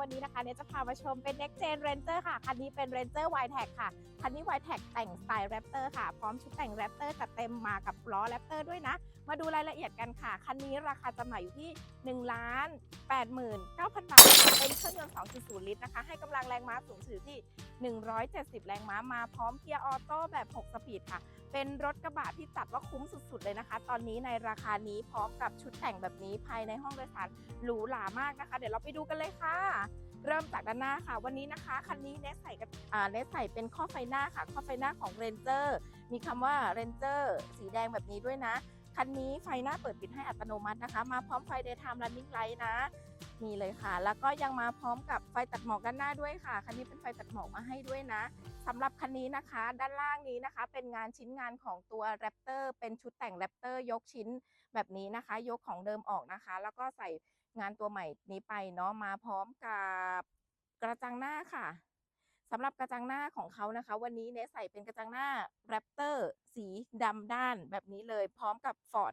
วันนี้นะคะเน่จะพามาชมเป็น Next Gen Ranger ค่ะ คันนี้เป็น Ranger y t e c ค่ะ คันนี้ y t e c แต่งสไตล์ Raptor ค่ะ พร้อมชุดแต่ง Raptor จัดเต็มมากับล้อ Raptor ด้วยนะ มาดูรายละเอียดกันค่ะ คันนี้ราคาจำหน่ายอยู่ที่ 1 ล้าน89,000 บาท เป็นเครื่องยนต์ 2.0 ลิตรนะคะ ให้กำลังแรงม้าสูงสุดที่ 170 แรงม้ามาพร้อมเกียร์ออโต้แบบ 6 สปีดค่ะ เป็นรถกระบะที่จัดว่าคุ้มสุดๆเลยนะคะ ตอนนี้ในราคานี้พร้อมกับชุดแต่งแบบนี้ภายในห้องโดยสารหรูหรามากนะคะ เดี๋ยวเราไปดูกันเลยค่ะ เริ่มจากด้านหน้าค่ะ วันนี้นะคะคันนี้เนสใส่กับเนสใส่เป็นข้อไฟหน้าค่ะ ข้อไฟหน้าของ Ranger มีคำว่า Ranger สีแดงแบบนี้ด้วยนะคันนี้ไฟหน้าเปิดปิดให้อัตโนมัตินะคะ มาพร้อมไฟ daytime running light นะนี่เลยค่ะ แล้วก็ยังมาพร้อมกับไฟตัดหมอกด้านหน้าด้วยค่ะ คันนี้เป็นไฟตัดหมอกมาให้ด้วยนะ สำหรับคันนี้นะคะ ด้านล่างนี้นะคะ เป็นงานชิ้นงานของตัว Raptor เป็นชุดแต่ง Raptor ยกชิ้นแบบนี้นะคะ ยกของเดิมออกนะคะ แล้วก็ใส่งานตัวใหม่นี้ไปเนาะมาพร้อมกับกระจังหน้าค่ะสำหรับกระจังหน้าของเขานะคะ วันนี้เนสใส่เป็นกระจังหน้า Raptor สีดำด้านแบบนี้เลย พร้อมกับ Ford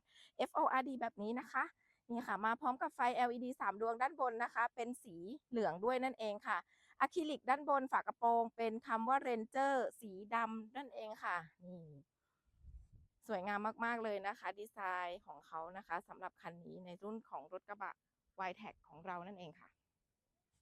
FORD แบบนี้นะคะนี่ค่ะ มาพร้อมกับไฟ LED 3 ดวงด้านบนนะคะ เป็นสีเหลืองด้วยนั่นเองค่ะ อะคริลิกด้านบนฝากระโปรงเป็นคำว่าเรนเจอร์สีดำนั่นเองค่ะนี่สวยงามมากๆเลยนะคะ ดีไซน์ของเขานะคะสำหรับคันนี้ในรุ่นของรถกระบะ y t e c ของเรานั่นเองค่ะ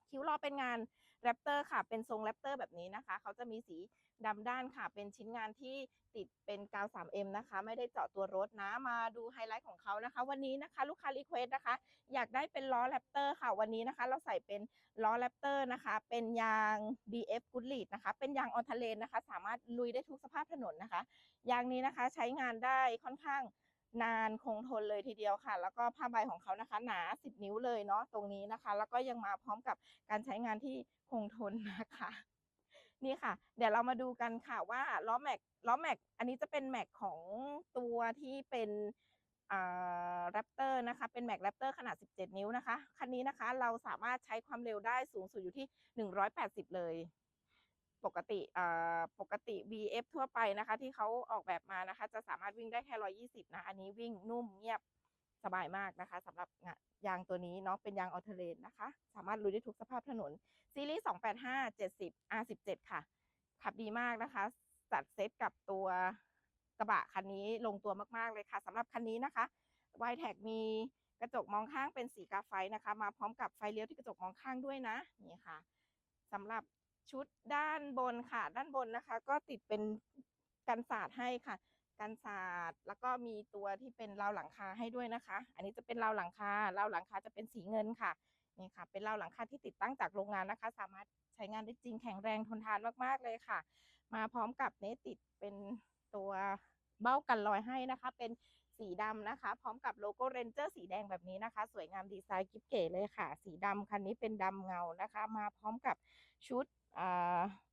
คิ้วรอเป็นงาน Raptor ค่ะ เป็นทรง Raptor แบบนี้นะคะ เขาจะมีสีดำด้านค่ะ เป็นชิ้นงานที่ติดเป็นกาว 3M นะคะ ไม่ได้เจาะตัวรถนะ มาดูไฮไลท์ของเขานะคะ วันนี้นะคะ ลูกค้ารีเควสนะคะ อยากได้เป็นล้อ Raptor ค่ะ วันนี้นะคะ เราใส่เป็นล้อ Raptor นะคะ เป็นยาง BF Goodlead นะคะ เป็นยางออนทะเลนนะคะ สามารถลุยได้ทุกสภาพถนนนะคะ ยางนี้นะคะใช้งานได้ค่อนข้าง นานคงทนเลยทีเดียวค่ะ แล้วก็ผ้าใบของเขานะคะหนา 10 นิ้วเลยเนาะตรงนี้นะคะ แล้วก็ยังมาพร้อมกับการใช้งานที่คงทนนะคะ นี่ค่ะ เดี๋ยวเรามาดูกันค่ะว่าล้อแม็กล้อแม็กอันนี้จะเป็นแม็กของตัวที่เป็นแรปเตอร์นะคะ เป็นแม็กแรปเตอร์ขนาด 17 นิ้วนะคะ คันนี้นะคะเราสามารถใช้ความเร็วได้สูงสุดอยู่ที่ 180 เลย ปกติอ่าปกติ VF ทั่วไปนะคะ ที่เขาออกแบบมานะคะ จะสามารถวิ่งได้แค่120นะ อันนี้วิ่งนุ่มเงียบสบายมากนะคะสำหรับยางตัวนี้เนาะเป็นยางออเทเลนนะคะ สามารถลุยได้ทุกสภาพถนน ซีรีส์ 285 70 R17 ค่ะ ขับดีมากนะคะ จัดเซตกับตัวกระบะคันนี้ลงตัวมาก ๆ เลยค่ะสำหรับคันนี้นะคะ y t e c มีกระจกมองข้างเป็นสีกาไฟนะคะ มาพร้อมกับไฟเลี้ยวที่กระจกมองข้างด้วยนะ นี่ค่ะสำหรับ ชุดด้านบนค่ะ ด้านบนนะคะ ก็ติดเป็นกันศาสตร์ให้ค่ะ กันศาสตร์แล้วก็มีตัวที่เป็นราวหลังคาให้ด้วยนะคะ อันนี้จะเป็นราวหลังคาราวหลังคาจะเป็นสีเงินค่ะนี่ค่ะ เป็นราวหลังคาที่ติดตั้งจากโรงงานนะคะ สามารถใช้งานได้จริงแข็งแรงทนทานมากๆเลยค่ะ มาพร้อมกับเนติดเป็นตัวเบ้ากันรอยให้นะคะ เป็น สีดำนะคะ พร้อมกับโลโก้เรนเจอร์สีแดงแบบนี้นะคะ สวยงามดีไซน์กิ๊บเก๋เลยค่ะ สีดำคันนี้เป็นดำเงานะคะ มาพร้อมกับชุด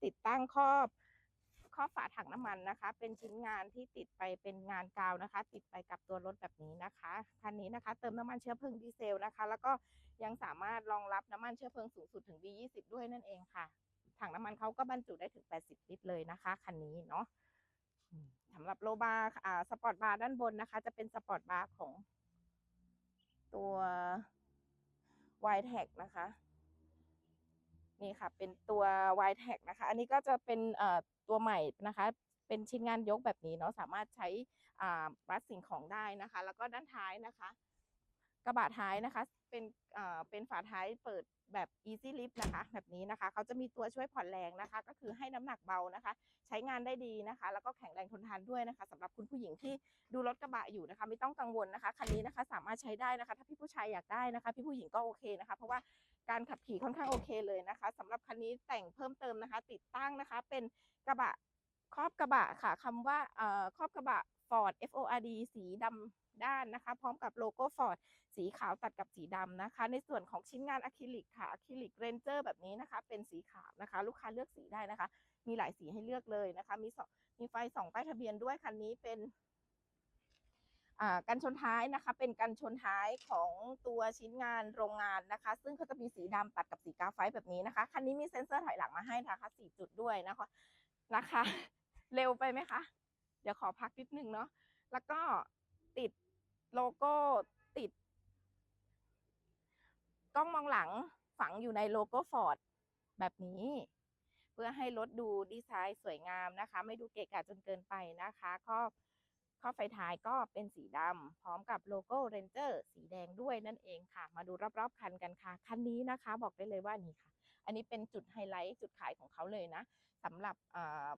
ติดตั้งครอบครอบฝาถังน้ำมันนะคะ เป็นชิ้นงานที่ติดไปเป็นงานกาวนะคะ ติดไปกับตัวรถแบบนี้นะคะคันนี้นะคะ เติมน้ำมันเชื้อเพลิงดีเซลนะคะ แล้วก็ยังสามารถรองรับน้ำมันเชื้อเพลิงสูงสุดถึง V20 ด้วยนั่นเองค่ะ ถังน้ำมันเขาก็บรรจุได้ถึง 80 ลิตรเลยนะคะคันนี้เนาะ สำหรับโลบาร์อ่าสปอร์ตบาร์ด้านบนนะคะ จะเป็นสปอร์ตบาร์ของตัว y t e c นะคะ นี่ค่ะ เป็นตัว y t e c นะคะ อันนี้ก็จะเป็นเอ่อตัวใหม่นะคะ เป็นชิ้นงานยกแบบนี้เนาะสามารถใช้อ่ารัดสิ่งของได้นะคะ แล้วก็ด้านท้ายนะคะ กระบะท้ายนะคะ เป็นเป็นฝาท้ายเปิดแบบ easy lift นะคะ แบบนี้นะคะเขาจะมีตัวช่วยผ่อนแรงนะคะ ก็คือให้น้ำหนักเบานะคะ ใช้งานได้ดีนะคะ แล้วก็แข็งแรงทนทานด้วยนะคะสำหรับคุณผู้หญิงที่ดูรถกระบะอยู่นะคะ ไม่ต้องกังวลนะคะคันนี้นะคะสามารถใช้ได้นะคะ ถ้าพี่ผู้ชายอยากได้นะคะ พี่ผู้หญิงก็โอเคนะคะ เพราะว่าการขับขี่ค่อนข้างโอเคเลยนะคะสำหรับคันนี้แต่งเพิ่มเติมนะคะ ติดตั้งนะคะ เป็นกระบะ ครอบกระบะค่ะคำว่าครอบกระบะ Ford FORD สีดำด้านนะคะ พร้อมกับโลโก้ Ford สีขาวตัดกับสีดำนะคะ ในส่วนของชิ้นงานอะคริลิกค่ะอะคริลิกเรนเจอร์แบบนี้นะคะ เป็นสีขาวนะคะ ลูกค้าเลือกสีได้นะคะ มีหลายสีให้เลือกเลยนะคะ มีสองมีไฟสองป้ายทะเบียนด้วยคันนี้เป็นกันชนท้ายนะคะ เป็นกันชนท้ายของตัวชิ้นงานโรงงานนะคะ ซึ่งเขาจะมีสีดำตัดกับสีกาไฟแบบนี้นะคะ คันนี้มีเซ็นเซอร์ถอยหลังมาให้นะคะสี่จุดด้วยนะคะนะคะ เร็วไปไหมคะ เดี๋ยวขอพักนิดนึงเนาะแล้วก็ติดโลโก้ติด กล้องมองหลังฝังอยู่ในโลโก้ฟอร์ดแบบนี้ เพื่อให้รถดูดีไซน์สวยงามนะคะ ไม่ดูเกะกะจนเกินไปนะคะครอบครอบไฟท้ายก็เป็นสีดำพร้อมกับโลโก้ Ranger สีแดงด้วยนั่นเองค่ะ มาดูรอบๆคันกันค่ะ คันนี้นะคะ บอกได้เลยว่านี่ค่ะ อันนี้เป็นจุดไฮไลท์จุดขายของเขาเลยนะสำหรับเอ่อ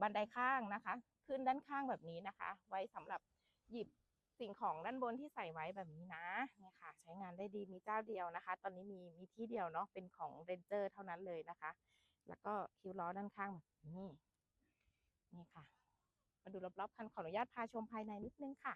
บันไดข้างนะคะ ขึ้นด้านข้างแบบนี้นะคะ ไว้สำหรับหยิบสิ่งของด้านบนที่ใส่ไว้แบบนี้นะเนี่ยค่ะ ใช้งานได้ดีมีเจ้าเดียวนะคะ ตอนนี้มีมีที่เดียวเนาะเป็นของเรนเจอร์เท่านั้นเลยนะคะ แล้วก็คิ้วล้อด้านข้างแบบนี้นี่ค่ะ มาดูรอบๆคันขออนุญาตพาชมภายในนิดนึงค่ะ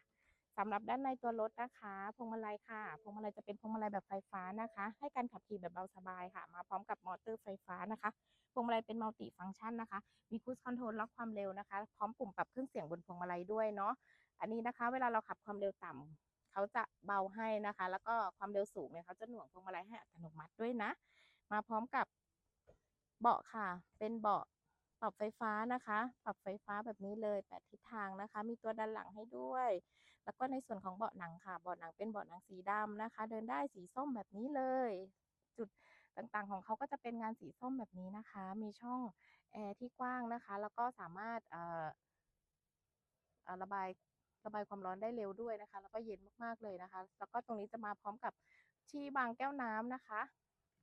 สำหรับด้านในตัวรถนะคะพวงมาลัยค่ะพวงมาลัยจะเป็นพวงมาลัยแบบไฟฟ้านะคะ ให้การขับขี่แบบเบาสบายค่ะ มาพร้อมกับมอเตอร์ไฟฟ้านะคะพวงมาลัยเป็นมัลติฟังก์ชันนะคะ มีคู i คอนโทรลล็อกความเร็วนะคะ พร้อมปุ่มปรับเครื่องเสียงบนพวงมาลัยด้วยเนาะอันนี้นะคะ เวลาเราขับความเร็วต่ำเขาจะเบาให้นะคะ แล้วก็ความเร็วสูงเนี่ยเขาจะหน่วงพวงมาลัยให้อัตโนมัติด้วยนะ มาพร้อมกับเบาะค่ะ เป็นเบาะ รับไฟฟ้านะคะ ปรับไฟฟ้าแบบนี้เลยแปดทิศทางนะคะ มีตัวดันหลังให้ด้วย แล้วก็ในส่วนของเบาะหนังค่ะ เบาะหนังเป็นเบาะหนังสีดำนะคะ เดินได้สีส้มแบบนี้เลย จุดต่างๆของเขาก็จะเป็นงานสีส้มแบบนี้นะคะ มีช่องแอร์ที่กว้างนะคะ แล้วก็สามารถระบายระบายความร้อนได้เร็วด้วยนะคะ แล้วก็เย็นมากๆเลยนะคะ แล้วก็ตรงนี้จะมาพร้อมกับที่วางแก้วน้ำนะคะ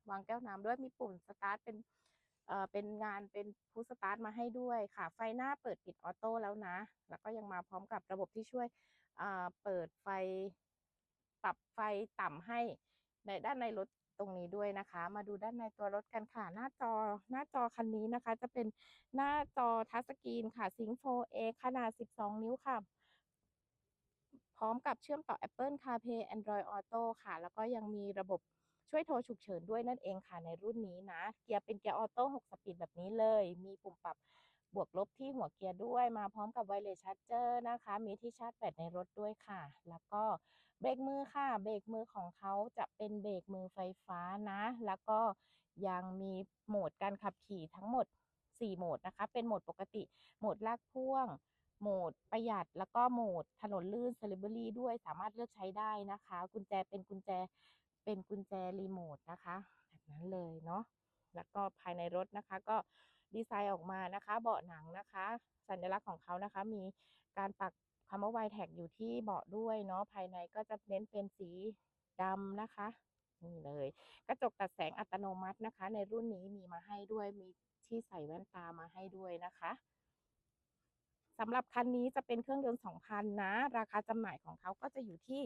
วางแก้วน้ำด้วยมีปุ่มสตาร์ทเป็น เป็นงานเป็นพุสตาร์ทมาให้ด้วยค่ะ ไฟหน้าเปิดปิดออโต้แล้วนะ แล้วก็ยังมาพร้อมกับระบบที่ช่วยอ่าเปิดไฟปรับไฟต่ำให้ในด้านในรถตรงนี้ด้วยนะคะ มาดูด้านในตัวรถกันค่ะ หน้าจอหน้าจอคันนี้นะคะ จะเป็นหน้าจอทัชสกรีนค่ะ Sync 4A ขนาด 12 นิ้วค่ะ พร้อมกับเชื่อมต่อ Apple CarPlay Android Auto ค่ะ แล้วก็ยังมีระบบ ช่วยโทรฉุกเฉินด้วยนั่นเองค่ะในรุ่นนี้นะ เกียร์เป็นเกียร์ออโต้6สปีดแบบนี้เลย มีปุ่มปรับบวกลบที่หัวเกียร์ด้วยมาพร้อมกับไวเลสชาร์เจอร์นะคะ มีที่ชาร์จแบตในรถด้วยค่ะ แล้วก็เบรกมือค่ะ เบรกมือของเขาจะเป็นเบรกมือไฟฟ้านะ แล้วก็ยังมีโหมดการขับขี่ทั้งหมด 4 โหมดนะคะ เป็นโหมดปกติ โหมดลากพ่วง โหมดประหยัด แล้วก็โหมดถนนลื่น Celebrity ด้วยสามารถเลือกใช้ได้นะคะ กุญแจเป็นกุญแจ เป็นกุญแจรีโมทนะคะแบบนั้นเลยเนาะแล้วก็ภายในรถนะคะก็ดีไซน์ออกมานะคะ เบาะหนังนะคะ สัญลักษณ์ของเขานะคะ มีการปักคำว่า y t a g อยู่ที่เบาะด้วยเนาะภายในก็จะเน้นเป็นสีดำนะคะนี่เลย กระจกตัดแสงอัตโนมัตินะคะ ในรุ่นนี้มีมาให้ด้วยมีที่ใส่แว่นตามาให้ด้วยนะคะ สำหรับคันนี้จะเป็นเครื่องยนต์ 2,000 นะ ราคาจำหน่ายของเขาก็จะอยู่ที่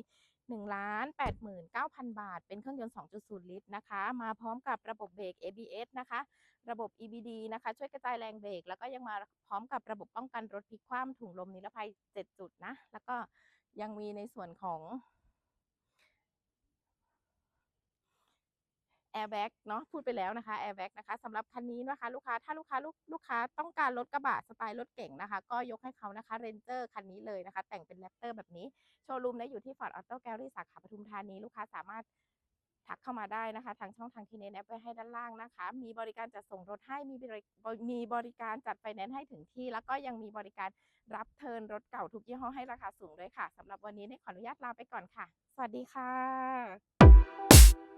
1,89,000 บาท เป็นเครื่องยนต์ 2.0 ลิตรนะคะ มาพร้อมกับระบบเบรก ABS นะคะ ระบบ EBD นะคะ ช่วยกระจายแรงเบรก แล้วก็ยังมาพร้อมกับระบบป้องกันรถพลิกคว่ำถุงลมนิรภัย 7 จุดนะ แล้วก็ยังมีในส่วนของ แอร์แบ็กเนาะพูดไปแล้วนะคะแอร์แบ็กนะคะสำหรับคันนี้นะคะลูกค้าถ้าลูกค้าลูกลูกค้าต้องการรถกระบะสไตล์รถเก่งนะคะ ก็ยกให้เขานะคะเรนเจอร์คันนี้เลยนะคะ แต่งเป็นแรปเตอร์แบบนี้โชว์รูมได้อยู่ที่ Ford Auto Gallery สาขาปทุมธานีลูกค้าสามารถทักเข้ามาได้นะคะ ทางช่องทางทีเน้นแอปไว้ให้ด้านล่างนะคะ มีบริการจัดส่งรถให้มีบริมีบริการจัดไฟแนนซ์ให้ถึงที่ แล้วก็ยังมีบริการรับเทิร์นรถเก่าทุกยี่ห้อให้ราคาสูงด้วยค่ะสำหรับวันนี้เน่ขออนุญาตลาไปก่อนค่ะ สวัสดีค่ะ